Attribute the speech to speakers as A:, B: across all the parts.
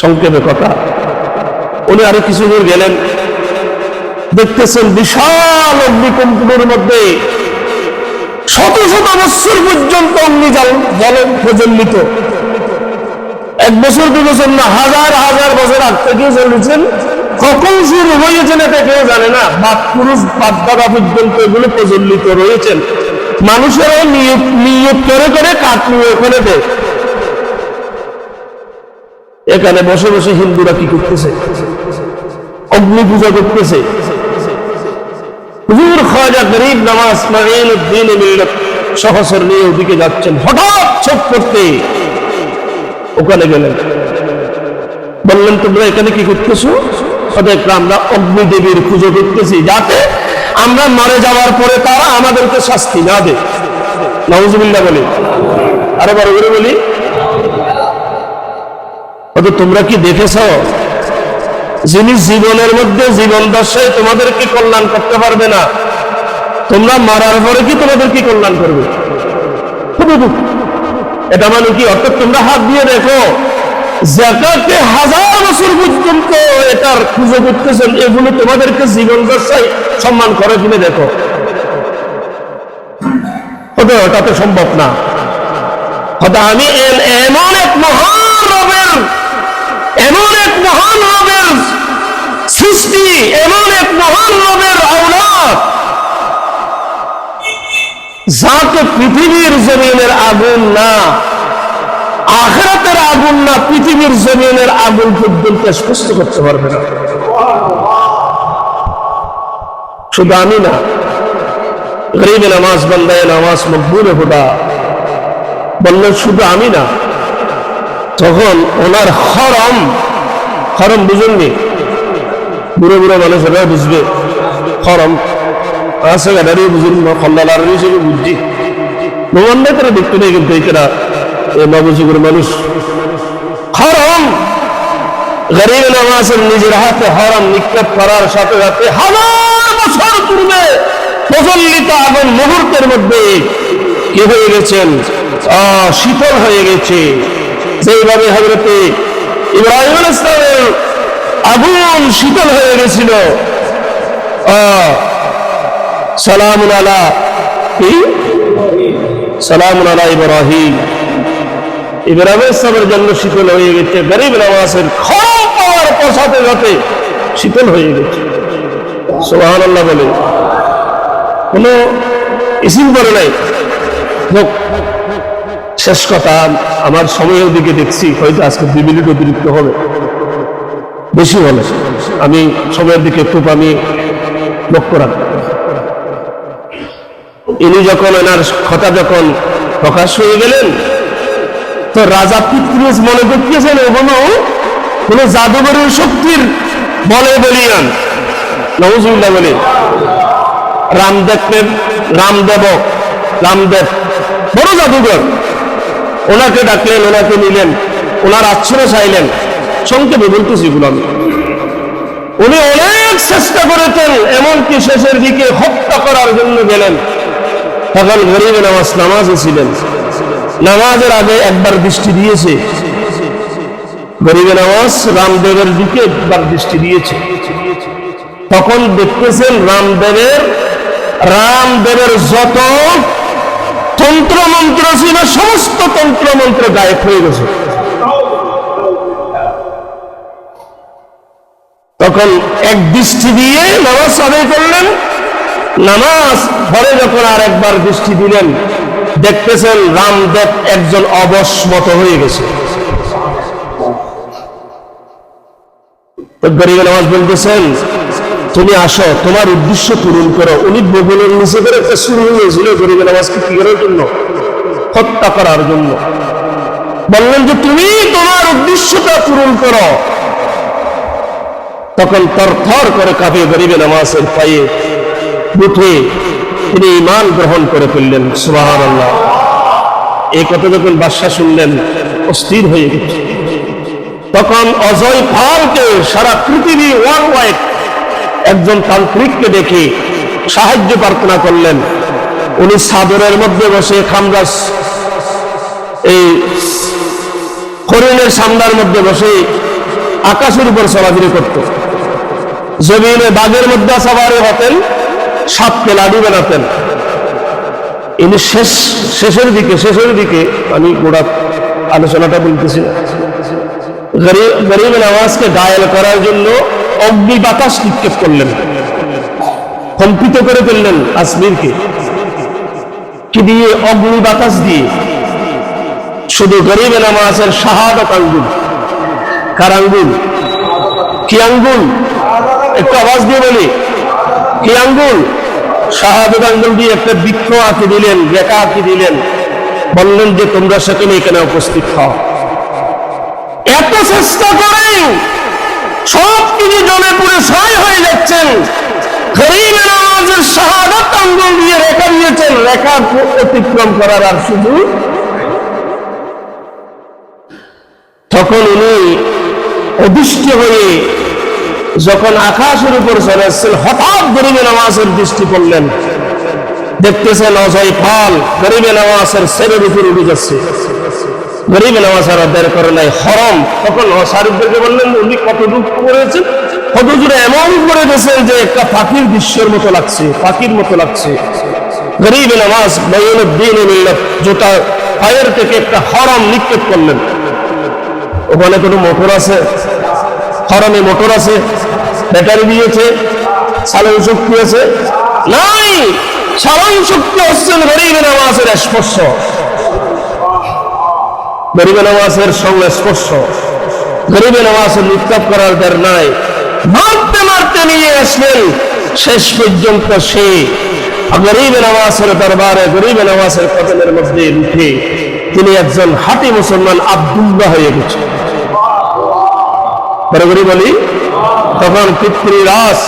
A: সংক্ষেপে কথা। উনি আরও কিছু দূর গেলেন। দেখতেছেন বিশাল অগ্নিকুণ্ডের মধ্যে শত শত বৎসর পর্যন্ত অগ্নিজল জলে প্রজ্বলিত। এক বছর, দু বছর না, হাজার হাজার বছর আগ থেকে চলেছেন। কখন শুরু হয়েছেন এটা কেউ জানে না। বাপ পুরুষ বাপ দাদা পর্যন্ত এগুলো প্রজ্বলিত রয়েছেন। মানুষেরাও নিয়োগ নিয়োগ করে করে কাঠ নিয়ে ওখানে দেয় এখানে বসে বসে হিন্দুরা কি করতেছে? অগ্নি পূজা করতেছে। বললেন, তোমরা এখানে কি করতেছো? আমরা অগ্নি দেবীর পুজো করতেছি যাতে আমরা মারা যাওয়ার পরে তারা আমাদেরকে শাস্তি না দেয়। নওয়াজুবিল্লাহ বলি। আরও বড় বলি। অত তোমরা কি দেখেছ? যিনি জীবনের মধ্যে জীবন দশায় তোমাদেরকে কল্যাণ করতে পারবে না, তোমরা মারার পরে কি তোমাদের কি কল্যাণ করবে? এটা মানে কি? অর্থাৎ তোমরা হাত দিয়ে দেখো জাকাতে হাজার বছর পর্যন্ত এটার পুজো করতেছেন, এগুলো তোমাদেরকে জীবন দশায় সম্মান করে কিনে দেখো। ওটা তো সম্ভব না। হয়তো আমি এমন এক মহান এমন এক মহান রবের সৃষ্টি, এমন এক মহান রবের আওলাদ, যাকে পৃথিবীর জমিনের আগুন না, আখরাতের আগুন না, পৃথিবীর জমিনের আগুন পর্যন্ত স্পষ্ট করতে পারবে না। শুধু আমি না, গরিব নামাজ, বন্দায় নামাজ, মকবুল হুদা, বললেন শুধু আমি না তখন ওনার হরম হরম বুঝুননি? বুড়ো বুড়ো মানুষেরা বুঝবে। হরম। আছে গাড়ি বুঝুন খল্লালার হিসেবে বুঝছি ভগবান তারা দেখতে নেই কিন্তু এরা নবযুগের মানুষ। হরম! গরিব নামাজের নিজের হাতে হরম নিক্ষেপ করার সাথে সাথে হাজার বছর পূর্বে প্রজ্বলিত আগুন মুহূর্তের মধ্যে কি হয়ে গেছেন? শীতল হয়ে গেছে। যেইভাবে হজরতে ইব্রাহিম ইসলামের আগুন শীতল হয়ে গেছিল। আহ, সালামুন আলা কি? আলা ইব্রাহিম। ইব্রাহিম ইসলামের জন্য শীতল হয়ে গেছে। গরিব পাওয়ার পর সাথে সাথে শীতল হয়ে গেছে। সোহান বলে। কোনো ইসিম করে নাই? হোক, শেষ কথা, আমার সময়ের দিকে দেখছি, হয়তো আজকে দুই মিনিট অতিরিক্ত হবে। বেশি হলে আমি সময়ের দিকে খুব আমি লক্ষ্য রাখব। ইনি যখন এনার কথা যখন প্রকাশ হয়ে গেলেন, তো রাজা পিতৃজ মনে করতেছেন এগুলো কোন জাদুঘরের শক্তির বলে বলিয়ান। নবজুল্লাহ বলে রামদেবের রামদেব রামদেব, বড় জাদুঘর। ওনাকে ডাকলেন, ওনাকে নিলেন, ওনার আশ্রয় চাইলেন। সংক্ষেপে বলতেছি এগুলো আমি। উনি অনেক চেষ্টা করেছেন, এমনকি শেষের দিকে হত্যা করার জন্য গেলেন। তখন গরিব নামাজ নামাজে ছিলেন। নামাজের আগে একবার দৃষ্টি দিয়েছে। গরিব নামাজ রামদেবের দিকে একবার দৃষ্টি দিয়েছে। তখন দেখতেছেন রামদেবের রামদেবের যত তন্ত্র মন্ত্র ছিল সমস্ত তন্ত্র মন্ত্র গায়েব হয়ে গেছে। তখন এক দৃষ্টি দিয়ে নামাজ আদায় করলেন। নামাজ পরে যখন আর একবার দৃষ্টি দিলেন, দেখতেছেন রামদেব একজন অবশ মতো হয়ে গেছে। গরিব নামাজ বলতেছেন তুমি আসো, তোমার উদ্দেশ্য পূরণ করো। উনি বগুলের নিচে করে একটা শুরু হয়েছিল গরিব নামাজকে কি করার জন্য? হত্যা করার জন্য। বললেন যে, তুমি তোমার উদ্দেশ্যটা পূরণ করো। তখন তর থর করে কাঁপে গরিবে নামাজের পায়ে উঠে তিনি ইমান গ্রহণ করে ফেললেন। আল্লাহ এই কথা যখন বাদশা শুনলেন, অস্থির হয়ে গেছে। তখন অজয় পালকে সারা পৃথিবী ওয়ার্ল্ড ওয়াইড একজন তান্ত্রিককে দেখে সাহায্য প্রার্থনা করলেন। উনি সাদরের মধ্যে বসে খামরাস, এই হরিণের সামনার মধ্যে বসে আকাশের উপর চলাফিরে করত। জমিনে বাঘের মধ্যে সবারে হতেন, সাপকে লাডু বানাতেন। ইনি শেষ, শেষের দিকে শেষের দিকে, আমি গোড়া আলোচনাটা বলতেছি গরিব গরিব নামাজকে গায়েল করার জন্য অগ্নি বাতাস নিক্ষেপ করলেন। কম্পিত করে ফেললেন আসমিরকে কি দিয়ে? অগ্নি বাতাস দিয়ে। শুধু গরিবে নামাজের শাহাদত আঙ্গুল কার আঙ্গুল কি আঙ্গুল একটু আওয়াজ দিয়ে বলি। কি আঙ্গুল শাহাদত আঙ্গুল দিয়ে একটা বৃক্ষ আঁকি দিলেন, রেখা আঁকি দিলেন। বললেন যে, তোমরা সেখানে এখানে উপস্থিত হও। এত চেষ্টা করেন সব কিছু জলে পুরে সহায় হয়ে যাচ্ছেন। গরিব নামাজের শাহাদত আঙ্গুল দিয়ে রেখা দিয়েছেন। রেখা অতিক্রম করার আর শুধু তখন উনি অদৃষ্ট হয়ে যখন আকাশের উপর চলে এসছেন হঠাৎ গরিবে নামাজের দৃষ্টি করলেন দেখতেছেন অজয় ফল গরিবে নামাজের সেরের উপর উঠে যাচ্ছে। গরিবে আর বের করে নাই হরম। তখন শাহরুখদেরকে বললেন, উনি কত দুঃখ করেছেন। কত জোরে এমন করে গেছেন যে একটা পাখির দৃশ্যের মতো লাগছে পাখির মতো লাগছে। গরিবে নামাজ বয়নুদ্দিন জোটা পায়ের থেকে একটা হরম নিক্ষেপ করলেন। ওখানে কোনো মোটর আছে? হরমে মোটর আছে? ব্যাটারি দিয়েছে? চালন শক্তি আছে? নাই! চালন শক্তি হচ্ছেন গরিব নামাজের স্পর্শ। গরিব নামাজের সঙ্গে স্পর্শ। গরিব নামাজের নিক্ষেপ করার দ্বার নাই। মারতে মারতে নিয়ে আসলেন শেষ পর্যন্ত সে গরিব নামাজের দরবারে গরিব নামাজের কদমের মধ্যে উঠে তিনি একজন হাতি মুসলমান আব্দুল্লাহ হয়ে গেছে। বরাবরি বলি তখন পিতৃরাস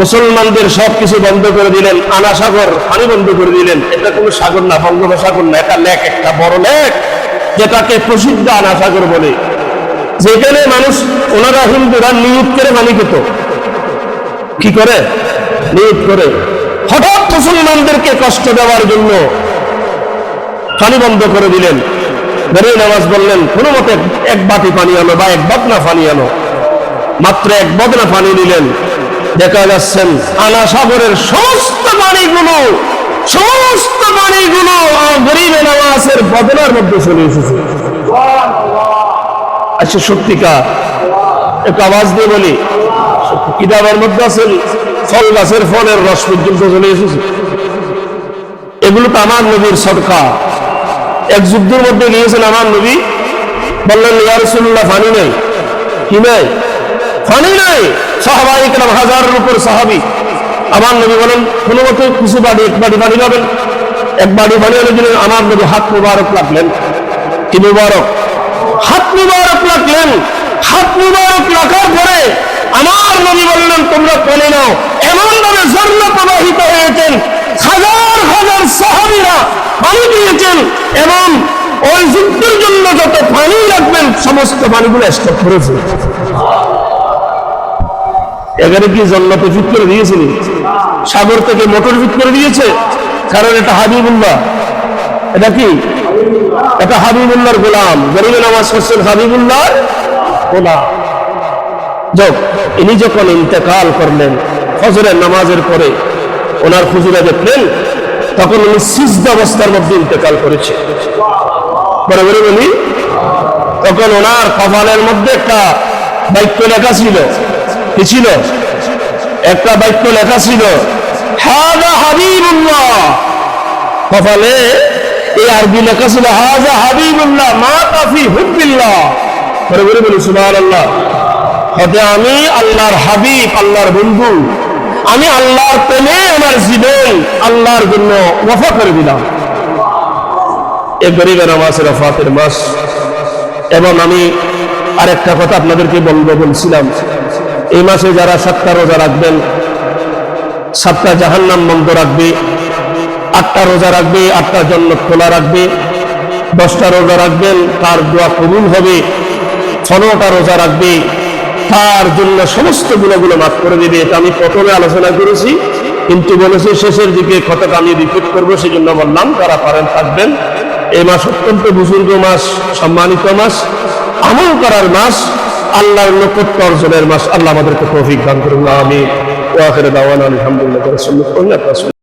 A: মুসলমানদের সবকিছু বন্ধ করে দিলেন আনা সাগর পানি বন্ধ করে দিলেন। এটা কোনো সাগর না, বঙ্গোপসাগর না, এটা লেক, একটা বড় লেক। যেটাকে প্রসিদ্ধ আনা সাগর বলে। যেখানে মানুষ ওনারা হিন্দুরা নিয়োগ করে পানি খেত কি করে? নিয়োগ করে। হঠাৎ মুসলমানদেরকে কষ্ট দেওয়ার জন্য পানি বন্ধ করে দিলেন। বেরিয়ে নামাজ বললেন, কোনো মতে এক বাটি পানি আনো বা এক বদনা পানি আনো। মাত্র এক বদনা পানি নিলেন। দেখা যাচ্ছেন আনা সাগরের সমস্ত পানিগুলো সমস্ত পানিগুলো গরিব নামাজের বদনার মধ্যে চলে এসেছে। আচ্ছা সত্যিকার। একটু আওয়াজ দিয়ে বলি। কিতাবের মধ্যে আছেন ফল গাছের ফলের রস পর্যন্ত চলে এসেছে। এগুলো তো আমার নবীর সরকার এক যুদ্ধের মধ্যে গিয়েছেন আমার নবী। বললেন ইয়ারসুল্লাহ ফানি নেই? কি নেই? ফানি নাই? সাহাবাই কেলাম হাজারের উপর সাহাবি। আমার নবী বলেন, কোনো মতো কিছু বাড়ি, এক বাড়ি বাড়ি পাবেন। এক বাড়ি বাড়ি হলে দিলেন আমার নবী হাত মুবারক লাগলেন কি মুবারক? হাত মুবারক লাগলেন হাত মুবারক লাগার পরে আমার নবী বললেন, তোমরা পেলে নাও। এমন ভাবে ঝর্ণা প্রবাহিত হয়েছেন, হাজার হাজার সাহাবিরা পানি দিয়েছেন, এবং ওই যুদ্ধের জন্য যত পানি লাগবেন সমস্ত পানিগুলো স্টক করেছে এখানে কি জন্মতে ফিট করে দিয়েছিলি সাগর থেকে মোটর ফিট করে দিয়েছে। কারণ এটা হাবিবুল্লাহ। এটা কি? এটা হাবিবুল্লাহর গোলাম। গরিবে নামাজ করছেন হাবিবুল্লাহর গোলাম। যোগ ইনি যখন ইন্তেকাল করলেন, ফজরের নামাজের পরে ওনার খুজুরা দেখলেন, তখন উনি সিজদ অবস্থার মধ্যে ইন্তেকাল করেছে। বড় বলি, তখন ওনার কপালের মধ্যে একটা বাক্য লেখা ছিল। কি ছিল? একটা বাক্য লেখা ছিল, হাজা হাবিবুল্লাহ। কপালে এই আরবি লেখা ছিল, হাজা হাবিবুল্লাহ মা কাফি হুব্বিল্লাহ। বড় বড় বলি, সুবহানাল্লাহ হতে আমি আল্লাহর হাবিব, আল্লাহর বন্ধু। আমি আল্লাহর প্রেমে আমার জীবন আল্লাহর জন্য ওফা করে দিলাম। এ গরিবের নামাজের ওফাতের মাস। এবং আমি আরেকটা কথা আপনাদেরকে বলব, বলছিলাম এই মাসে যারা সাতটা রোজা রাখবেন, সাতটা জাহান্নাম বন্ধ রাখবে, আটটা রোজা রাখবে, আটটা জন্য খোলা রাখবে, দশটা রোজা রাখবেন, তার দোয়া কবুল হবে পনেরোটা রোজা রাখবে, তার জন্য সমস্ত গুণগুলো মাফ করে দেবে। এটা আমি প্রথমে আলোচনা করেছি, কিন্তু বলেছি শেষের দিকে কথাটা আমি রিপিট করব সেই জন্য বললাম তারা পারেন থাকবেন। এই মাস অত্যন্ত বুজুর্গ মাস, সম্মানিত মাস, আমল করার মাস আল্লাহর নৈকট্য অর্জনের মাস আল্লাহ আমাদেরকে তৌফিক করুন আমি ওয়াখির দাওয়ানা আলহামদুলিল্লাহ